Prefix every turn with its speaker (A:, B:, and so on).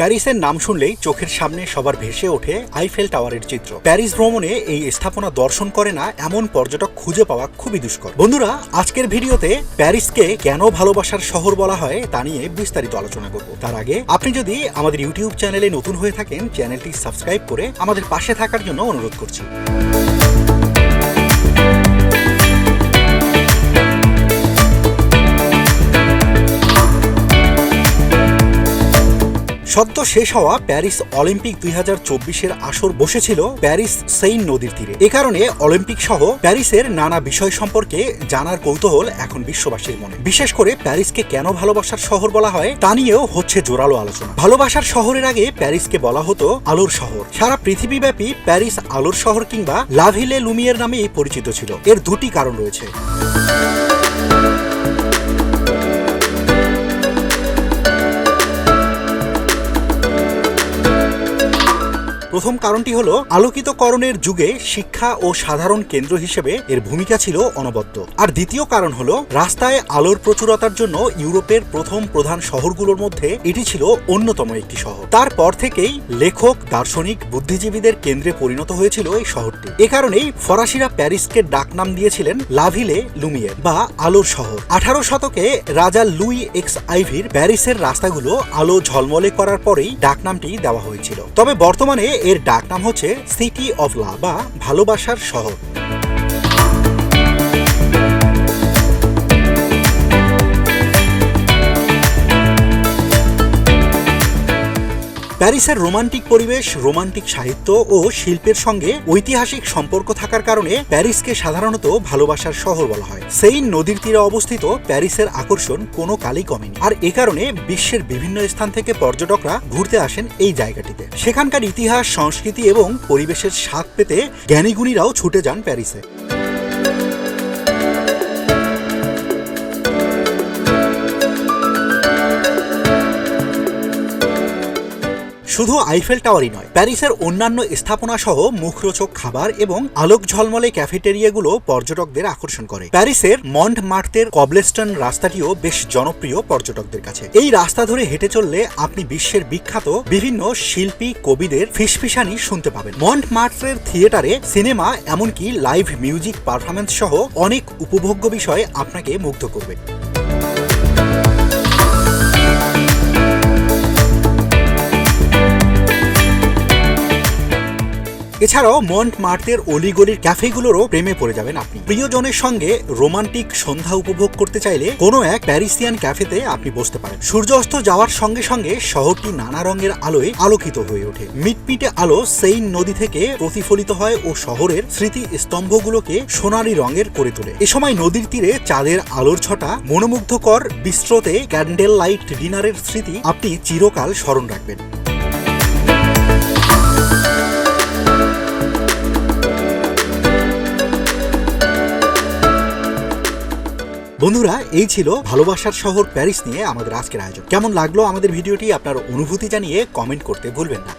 A: প্যারিসের নাম শুনলেই চোখের সামনে সবার ভেসে ওঠে আইফেল টাওয়ারের চিত্র। প্যারিস ভ্রমণে এই স্থাপনা দর্শন করে না এমন পর্যটক খুঁজে পাওয়া খুবই দুষ্কর। বন্ধুরা, আজকের ভিডিওতে প্যারিসকে কেন ভালোবাসার শহর বলা হয় তা নিয়ে বিস্তারিত আলোচনা করব। তার আগে, আপনি যদি আমাদের ইউটিউব চ্যানেলে নতুন হয়ে থাকেন, চ্যানেলটি সাবস্ক্রাইব করে আমাদের পাশে থাকার জন্য অনুরোধ করছি। সদ্য শেষ হওয়া প্যারিস অলিম্পিক দুই হাজার চব্বিশের আসর বসেছিল প্যারিস সেইন নদীর তীরে। এ কারণে অলিম্পিক সহ প্যারিসের নানা বিষয় সম্পর্কে জানার কৌতূহল এখন বিশ্ববাসীর মনে। বিশেষ করে প্যারিসকে কেন ভালোবাসার শহর বলা হয়, তা নিয়েও হচ্ছে জোরালো আলোচনা। ভালোবাসার শহরের আগে প্যারিসকে বলা হতো আলোর শহর। সারা পৃথিবীব্যাপী প্যারিস আলোর শহর কিংবা লাভিলে লুমিয়ের নামেই পরিচিত ছিল। এর দুটি কারণ রয়েছে। প্রথম কারণটি হলো, আলোকিতকরণের যুগে শিক্ষা ও সাধারণ কেন্দ্র হিসেবে এর ভূমিকা ছিল অনবদ্য। আর দ্বিতীয় কারণ হলো, রাস্তায় আলোর প্রচুরতার জন্য ইউরোপের প্রথম প্রধান শহরগুলোর মধ্যে এটি ছিল অন্যতম একটি শহর। তারপর থেকেই লেখক, দার্শনিক, বুদ্ধিজীবীদের কেন্দ্রে পরিণত হয়েছিল এই শহরটি। এ কারণেই ফরাসিরা প্যারিসকে ডাকনাম দিয়েছিলেন লাভিলে লুমিয়ে বা আলোর শহর। আঠারো শতকে রাজা লুই এক্স আইভির প্যারিসের রাস্তাগুলো আলো ঝলমলে করার পরেই ডাকনামটি দেওয়া হয়েছিল। তবে বর্তমানে এর ডাকনাম হচ্ছে সিটি অফ লা বা ভালোবাসার শহর। প্যারিসের রোমান্টিক পরিবেশ, রোমান্টিক সাহিত্য ও শিল্পের সঙ্গে ঐতিহাসিক সম্পর্ক থাকার কারণে প্যারিসকে সাধারণত ভালোবাসার শহর বলা হয়। সেই নদীর তীরে অবস্থিত প্যারিসের আকর্ষণ কোনো কালই কমেনি। আর এ কারণে বিশ্বের বিভিন্ন স্থান থেকে পর্যটকরা ঘুরতে আসেন এই জায়গাটিতে। সেখানকার ইতিহাস, সংস্কৃতি এবং পরিবেশের স্বাদ পেতে জ্ঞানীগুণীরাও ছুটে যান প্যারিসে। শুধু আইফেল টাওয়ারই নয়, প্যারিসের অন্যান্য স্থাপনা সহ মুখরোচক খাবার এবং আলোক ঝলমলে ক্যাফেটেরিয়াগুলো পর্যটকদের আকর্ষণ করে। প্যারিসের মন্ট মার্টের কবলেস্টন রাস্তাটিও বেশ জনপ্রিয় পর্যটকদের কাছে। এই রাস্তা ধরে হেঁটে চললে আপনি বিশ্বের বিখ্যাত বিভিন্ন শিল্পী, কবিদের ফিসফিসানি শুনতে পাবেন। মন্ট মার্টের থিয়েটারে সিনেমা, এমনকি লাইভ মিউজিক পারফরমেন্স সহ অনেক উপভোগ্য বিষয় আপনাকে মুগ্ধ করবে। এছাড়াও মন্ট মার্টের অলিগলির ক্যাফেগুলোরও প্রেমে পড়ে যাবেন আপনি। প্রিয়জনের সঙ্গে রোমান্টিক সন্ধ্যা উপভোগ করতে চাইলে কোনো এক প্যারিসিয়ান ক্যাফেতে আপনি বসতে পারেন। সূর্যাস্ত যাওয়ার সঙ্গে সঙ্গে শহরটি নানা রঙের আলোয় আলোকিত হয়ে ওঠে। মিটমিটে আলো সেইন নদী থেকে প্রতিফলিত হয় ও শহরের স্মৃতি স্তম্ভগুলোকে সোনালী রঙের করে তোলে। এ সময় নদীর তীরে চাঁদের আলোর ছটা মনোমুগ্ধকর বিস্রোতে ক্যান্ডেল লাইট ডিনারের স্মৃতি আপনি চিরকাল স্মরণ রাখবেন। বন্ধুরা, এই ছিল ভালোবাসার শহর প্যারিস নিয়ে আমাদের আজকের আয়োজন। কেমন লাগল আমাদের ভিডিওটি? আপনার অনুভূতি জানিয়ে কমেন্ট করতে ভুলবেন না।